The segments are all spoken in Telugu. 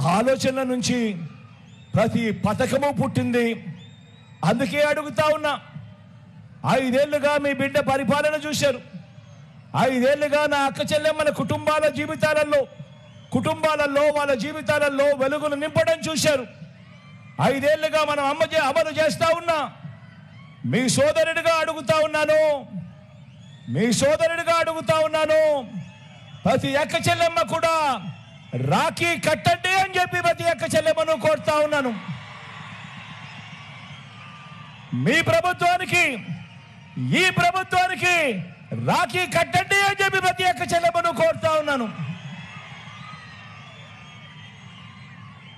ఆలోచనల నుంచి ప్రతి పథకము పుట్టింది. అందుకే అడుగుతా ఉన్నా ఐదేళ్ళుగా మీ బిడ్డ పరిపాలన చూశారు. ఐదేళ్ళుగా నా అక్క చెల్లెమ్మల కుటుంబాల జీవితాలలో కుటుంబాలలో వాళ్ళ జీవితాలలో వెలుగును నింపడం చూశారు. ఐదేళ్ళుగా మనం అమ్మ చే- అమలు చేస్తా ఉన్నా మీ సోదరుడిగా అడుగుతా ఉన్నాను. మీ సోదరుడిగా అడుగుతా ఉన్నాను. ప్రతి అక్క చెల్లెమ్మ కూడా రాఖీ కట్టండి అని చెప్పి ప్రతి అక్క చెల్లెమ్మను కోరుతా ఉన్నాను. మీ ప్రభుత్వానికి ఈ ప్రభుత్వానికి రాఖీ కట్టండి అని చెప్పి ప్రతి ఒక్క చెల్లెమ్మను కోరుతా ఉన్నాను.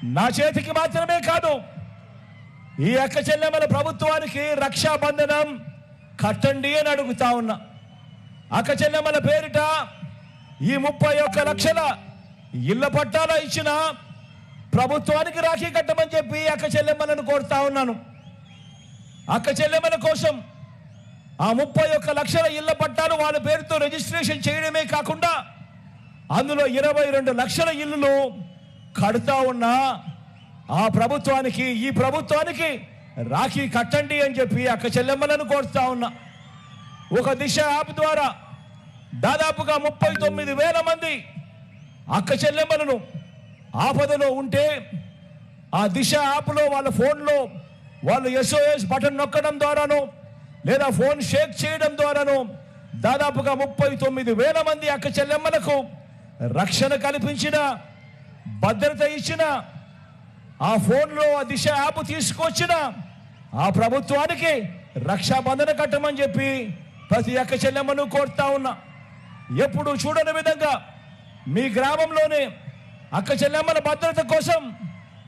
నా చేతికి మాత్రమే కాదు ఈ అక్క చెల్లెమ్మల ప్రభుత్వానికి రక్షాబంధనం కట్టండి అని అడుగుతా ఉన్నా. అక్క చెల్లెమ్మల పేరిట ఈ ముప్పై ఒక్క లక్షల ఇళ్ళ పట్టాల ఇచ్చిన ప్రభుత్వానికి రాఖీ కట్టమని చెప్పి అక్క చెల్లెమ్మలను కోరుతా ఉన్నాను. అక్క చెల్లెమ్మల కోసం ఆ ముప్పై ఒక్క లక్షల ఇళ్ళ పట్టాలు వాళ్ళ పేరుతో రిజిస్ట్రేషన్ చేయడమే కాకుండా అందులో ఇరవై రెండు లక్షల ఇల్లులు కడుతా ఉన్నా ఆ ప్రభుత్వానికి ఈ ప్రభుత్వానికి రాఖీ కట్టండి అని చెప్పి అక్క చెల్లెమ్మలను కోరుతా ఉన్నా. ఒక దిశ యాప్ ద్వారా దాదాపుగా ముప్పై తొమ్మిది వేల మంది అక్క చెల్లెమ్మలను ఆపదలో ఉంటే ఆ దిశ యాప్లో వాళ్ళ ఫోన్లో వాళ్ళు ఎస్ఓఎస్ బటన్ నొక్కడం ద్వారాను లేదా ఫోన్ షేక్ చేయడం ద్వారాను దాదాపుగా ముప్పై తొమ్మిది వేల మంది అక్క చెల్లెమ్మలకు రక్షణ కల్పించిన భద్రత ఇచ్చిన ఆ ఫోన్లో ఆ దిశ యాప్ తీసుకొచ్చిన ఆ ప్రభుత్వానికి రక్షాబంధన కట్టమని చెప్పి ప్రతి అక్క చెల్లెమ్మను కోరుతా ఉన్నా. ఎప్పుడు చూడని విధంగా మీ గ్రామంలోనే అక్క చెల్లెమ్మల భద్రత కోసం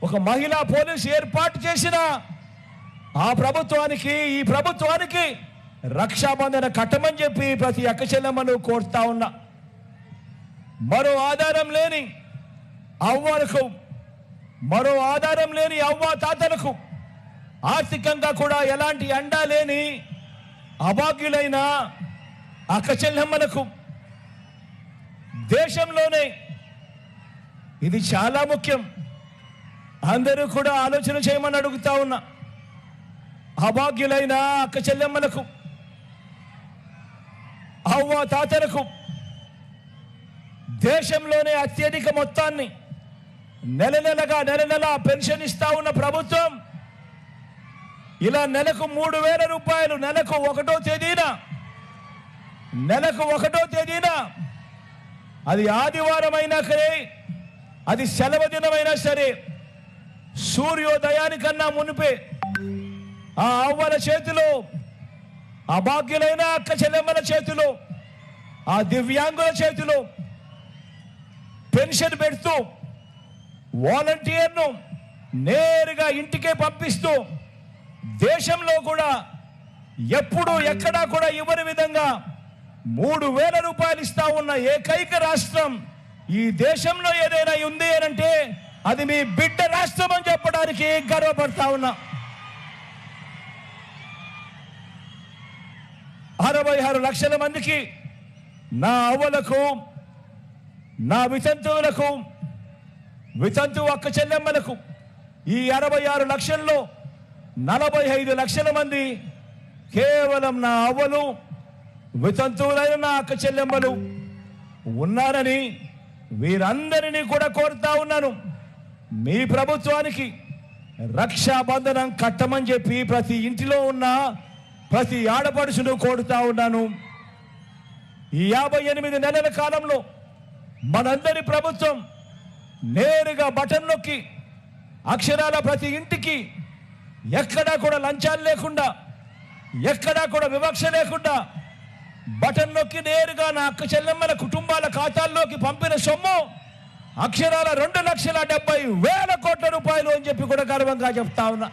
ఒక మహిళా పోలీస్ ఏర్పాటు చేసిన ఆ ప్రభుత్వానికి ఈ ప్రభుత్వానికి రక్షాబంధన కట్టమని చెప్పి ప్రతి అక్క చెల్లెమ్మను కోరుతా ఉన్నా. మరో ఆధారం లేని అవ్వలకు మరో ఆధారం లేని అవ్వ తాతలకు ఆర్థికంగా కూడా ఎలాంటి అండా లేని అభాగ్యులైన అక్క చెల్లెమ్మలకు దేశంలోనే ఇది చాలా ముఖ్యం. అందరూ కూడా ఆలోచన చేయమని అడుగుతా ఉన్నా. అభాగ్యులైన అక్క చెల్లెమ్మలకు అవ్వ తాతలకు దేశంలోనే అత్యధిక మొత్తాన్ని నెల నెలగా నెల నెల పెన్షన్ ఇస్తా ఉన్న ప్రభుత్వం ఇలా నెలకు మూడు వేల రూపాయలు నెలకు ఒకటో తేదీన నెలకు ఒకటో తేదీన అది ఆదివారం అయినా సరే అది సెలవు దినమైనా సరే సూర్యోదయానికన్నా మునిపే ఆ అవ్వల చేతిలో అభాగ్యులైన అక్క చెల్లెమ్మల చేతిలో ఆ దివ్యాంగుల చేతిలో పెన్షన్ పెడుతూ వాలంటీర్ను నేరుగా ఇంటికే పంపిస్తూ దేశంలో కూడా ఎప్పుడు ఎక్కడా కూడా ఇవ్వని విధంగా మూడు వేల రూపాయలు ఇస్తా ఉన్న ఏకైక రాష్ట్రం ఈ దేశంలో ఏదైనా ఉంది అని అంటే అది మీ బిడ్డ రాష్ట్రం అని చెప్పడానికి గర్వపడతా ఉన్నా. అరవై ఆరు లక్షల మందికి నా అవ్వలకు నా వితంతువులకు వితంతు అక్క చెల్లెమ్మలకు ఈ అరవై ఆరు లక్షల్లో నలభై ఐదు లక్షల మంది కేవలం నా అవ్వలు వితంతువులైన నా అక్క చెల్లెమ్మలు ఉన్నారని వీరందరినీ కూడా కోరుతా ఉన్నాను. మీ ప్రభుత్వానికి రక్షాబంధనం కట్టమని చెప్పి ప్రతి ఇంటిలో ఉన్న ప్రతి ఆడపడుచును కోరుతా ఉన్నాను. ఈ యాభై ఎనిమిది నెలల కాలంలో మనందరి ప్రభుత్వం నేరుగా బటన్ నొక్కి అక్షరాల ప్రతి ఇంటికి ఎక్కడా కూడా లంచాలు లేకుండా ఎక్కడా కూడా వివక్ష లేకుండా బటన్ నొక్కి నేరుగా నా అక్క చెల్లెమ్మల కుటుంబాల ఖాతాల్లోకి పంపిన సొమ్ము అక్షరాల రెండు లక్షల డెబ్బై వేల కోట్ల రూపాయలు అని చెప్పి కూడా గర్వంగా చెప్తా ఉన్నా.